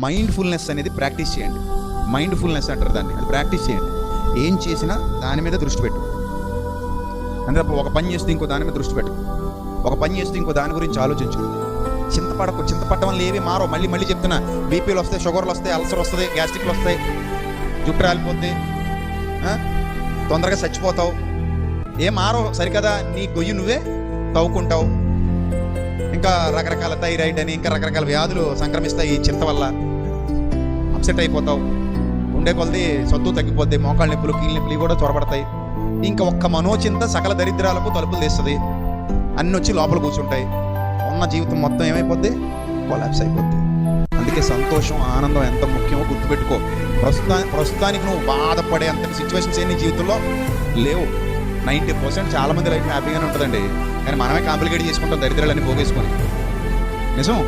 Mindfulness అనేది practice చేయండి. Mindfulness అంటారు దాన్ని. అది ప్రాక్టీస్ చేయండి. ఏం చేసినా దాని మీద దృష్టి పెట్టు. అంటే ఒక పని చేస్తే ఇంకో దాని మీద దృష్టి పెట్టు. ఒక పని చేస్తే ఇంకో దాని గురించి ఆలోచించు. చింతపడకు చింతపడటం వల్ల ఏవి మారో మళ్ళీ మళ్ళీ చెప్తున్నా బీపీలు వస్తాయి షుగర్లు వస్తాయి అల్సర్ వస్తుంది గ్యాస్ట్రిక్లు వస్తాయి జుట్టు రాలిపోద్ది తొందరగా చచ్చిపోతావు. ఏం మారో సరికదా? నీ గొయ్యి నువ్వే తవ్వుకుంటావు. ఇంకా రకరకాల థైరాయిడ్ అని ఇంకా రకరకాల వ్యాధులు సంక్రమిస్తాయి ఈ చింత వల్ల. అప్సెట్ అయిపోతావు. ఉండే కొలది సొత్తు తగ్గిపోద్ది మోకాళ్ళ నొప్పులు కీళ్ళ నొప్పులు కూడా త్వరపడతాయి ఇంకా ఒక్క మనోచింత సకల దరిద్రాలకు తలుపులు తీస్తుంది. అన్ని వచ్చి లోపల కూర్చుంటాయి. ఉన్న జీవితం మొత్తం ఏమైపోద్ది? కొలాప్స్ అయిపోద్ది. అందుకే సంతోషం ఆనందం ఎంత ముఖ్యమో గుర్తుపెట్టుకో. ప్రస్తుతా ప్రస్తుతానికి నువ్వు బాధపడే అంత సిచ్యువేషన్స్ ఏ నీ జీవితంలో లేవు. నైంటీ పర్సెంట్ చాలా మంది లైఫ్ హ్యాపీగానే ఉంటుందండి. కానీ మనమే కాంప్లికేట్ చేసుకుంటాం దరిద్రాలన్నీ పోగేసుకొని. నిజం?